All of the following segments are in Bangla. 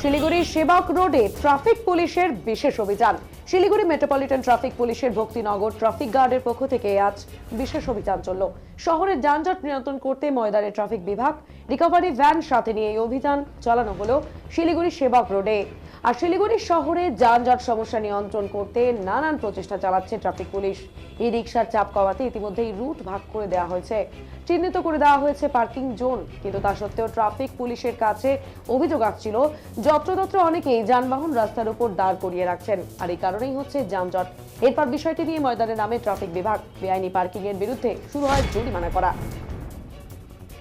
শিলিগুড়ির সেবক রোডে ট্রাফিক পুলিশের বিশেষ অভিযান। শিলিগুড়ি মেট্রোপলিটন ট্রাফিক পুলিশের ভক্তিনগর ট্রাফিক গার্ডের পক্ষ থেকে আজ বিশেষ অভিযান চলল। শহরের যানজট নিয়ন্ত্রণ করতে ময়দানে ট্রাফিক বিভাগ, রিকভারি ভ্যান সাথে নিয়ে এই অভিযান চালানো হলো শিলিগুড়ি সেবক রোডে। আর শিলিগুড়ি শহরে যানজট সমস্যা নিয়ন্ত্রণ করতে নানান প্রচেষ্টা চালাচ্ছে ট্রাফিক পুলিশ। ই রিক্সার চাপ কমাতে ইতিমধ্যেই রুট ভাগ করে দেওয়া হয়েছে। চিহ্নিত করে দেওয়া হয়েছে পার্কিং জোন, কিন্তু তা সত্ত্বেও ট্রাফিক পুলিশের কাছে অভিযোগ আসছিল। যত্রতত্র অনেকেই যানবাহন রাস্তার উপর দাঁড় করিয়ে রাখছেন। আর এই কারণেই হচ্ছে যানজট। এরপর বিষয়টি নিয়ে ময়দানে নামে ট্রাফিক বিভাগ। বেআইনি পার্কিং এর বিরুদ্ধে শুরু হয় জরিমানা করা।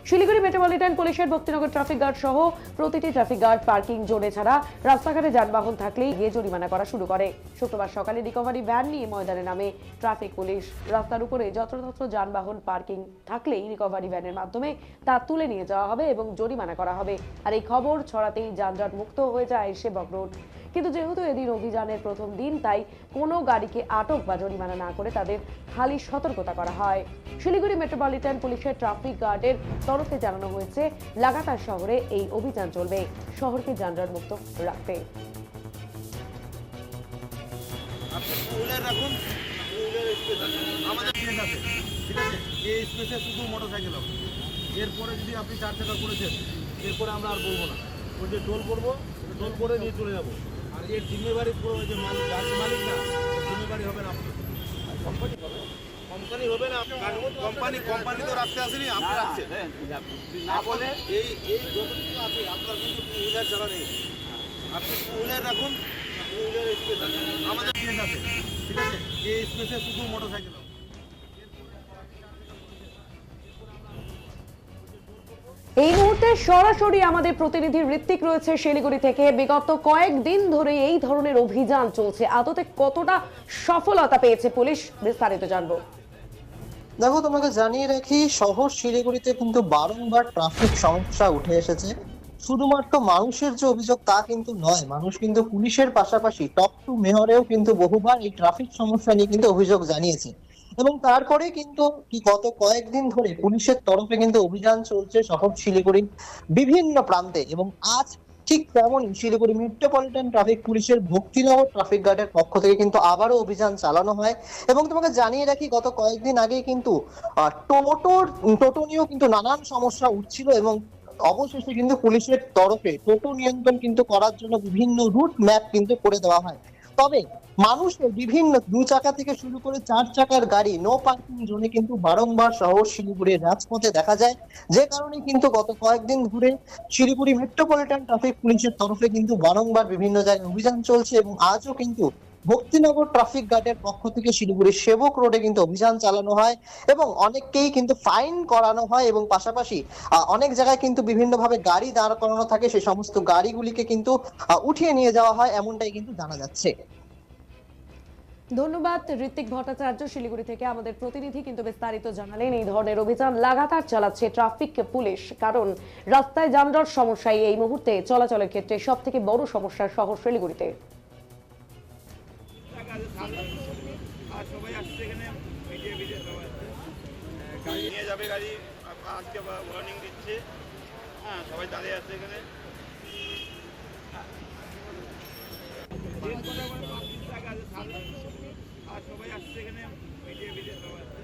শিলিগুড়ি মেট্রোপলিটন পুলিশের ভক্তিনগর ট্রাফিক গার্ড সহ প্রতিটি ট্রাফিক গার্ড পার্কিং জোনে ছাড়া রাস্তাঘাটে যানবাহন থাকলেই গিয়ে জরিমানা করা শুরু করে। শুক্রবার সকালে রিকভারি ভ্যান নিয়ে ময়দানে নামে ট্রাফিক পুলিশ। রাস্তার উপরে যত্রতত্র যানবাহন পার্কিং থাকলেই রিকভারি ভ্যানের মাধ্যমে তা তুলে নিয়ে যাওয়া হবে এবং জরিমানা করা হবে। আর এই খবর ছড়াতেই যানজট মুক্ত হয়ে যায় সেবক রোড। কিন্তু যেহেতু এদিন অভিযানের প্রথম দিন, তাই কোনো গাড়িকে আটক বা জরিমানা না করে তাদের খালি সতর্কতা করা হয়। শিলিগুড়ি মেট্রোপলিটন পুলিশের ট্রাফিক গার্ডের তরফে জানানো হয়েছে, লাগাতার শহরে এই অভিযান চলবে। শহরকে যানজট মুক্ত রাখতে। এরপরে যদি আপনি চার চাকা করেছেন, এরপরে আমরা আর বলব না। ওই যে টোল করব, টোল করে নিয়ে চলে যাব। এর জিম্মেবারি পুরো ওই যে মালিক মালিক না জিম্মেবারি হবে না। কোম্পানি হবে? কোম্পানি হবে না কোম্পানি কোম্পানি তো রাখতে আসেনি আপনি রাখছেন। না বলে এই এই যতটুকু আছে আপনার কিন্তু টু হুইলার চালা নেই। আপনি টু হুইলার রাখুন টু হুইলার স্পেস আছে। আমাদের ঠিক আছে এই স্পেসে শুধু মোটরসাইকেল হবে। এই মুহূর্তে সরাসরি আমাদের প্রতিনিধি ঋত্বিক রয়েছে শিলিগুড়ি থেকে। বিগত কয়েকদিন ধরে এই ধরনের অভিযান চলছে। আদতে কতটা সফলতা পেয়েছে পুলিশ, বিস্তারিত জানব। দেখো, তোমাকে জানিয়ে রাখি, শহর শিলিগুড়িতে কিন্তু বারংবার ট্রাফিক সমস্যা উঠে এসেছে। শুধুমাত্র মানুষের যে অভিযোগ তা কিন্তু নয়, মানুষ কিন্তু পুলিশের পাশাপাশি টপ টু মেয়রেও কিন্তু বহুবার এই ট্রাফিক সমস্যা নিয়ে কিন্তু অভিযোগ জানিয়েছে। এবং তারপরে কিন্তু গত কয়েকদিন ধরে পুলিশের তরফে কিন্তু অভিযান চলছে শহর শিলিগুড়ির বিভিন্ন প্রান্তে এবং আজ ঠিক তেমনই শিলিগুড়ি মেট্রোপলিটন ট্রাফিক পুলিশের ভক্তিনগর ট্রাফিক গার্ডের পক্ষ থেকে কিন্তু আবারও অভিযান চালানো হয় এবং তোমাকে জানিয়ে রাখি, গত কয়েকদিন আগেই কিন্তু টোটোর টোটো নিয়েও কিন্তু নানান সমস্যা উঠছিল এবং অবশেষে কিন্তু পুলিশের তরফে টোটো নিয়ন্ত্রণ কিন্তু করার জন্য বিভিন্ন রুট ম্যাপ কিন্তু করে দেওয়া হয়। তবে মানুষের বিভিন্ন দু চাকা থেকে শুরু করে চার চাকার গাড়ি নো পার্কিং জোনে কিন্তু বারংবার শহর শিলিগুড়ির রাজপথে দেখা যায়। যে কারণে কিন্তু গত কয়েকদিন ধরে শিলিগুড়ি মেট্রোপলিটন ট্রাফিক পুলিশের তরফে কিন্তু বারংবার বিভিন্ন জায়গায় অভিযান চলছে এবং আজও কিন্তু ভক্তিনগর ট্রাফিক গার্ডের পক্ষ থেকে শিলিগুড়ির সেবক রোডে কিন্তু অভিযান চালানো হয় এবং অনেককেই কিন্তু ফাইন করানো হয় এবং পাশাপাশি অনেক জায়গায় কিন্তু বিভিন্নভাবে গাড়ি দাঁড় করানো থাকে। সেই সমস্ত গাড়িগুলিকে কিন্তু উঠিয়ে নিয়ে যাওয়া হয়, এমনটাই কিন্তু জানা যাচ্ছে। ধন্যবাদ, ঋত্বিক ভট্টাচার্য, শিলিগুড়ি থেকে আমাদের প্রতিনিধি কিন্তু বিস্তারিত জানালেন এই ধরনের অভিযান। লাগাতার চালাচ্ছে ট্রাফিক পুলিশ, কারণ রাস্তায় যানজট সমস্যায় এই মুহূর্তে চলাচলের ক্ষেত্রে সব থেকে বড় সমস্যা শহর শিলিগুড়িতে। হ্যাঁ সবাই দাঁড়িয়ে আছে এখানে। সবাই আসছে এখানে। মিডিয়া মিডিয়া সবাই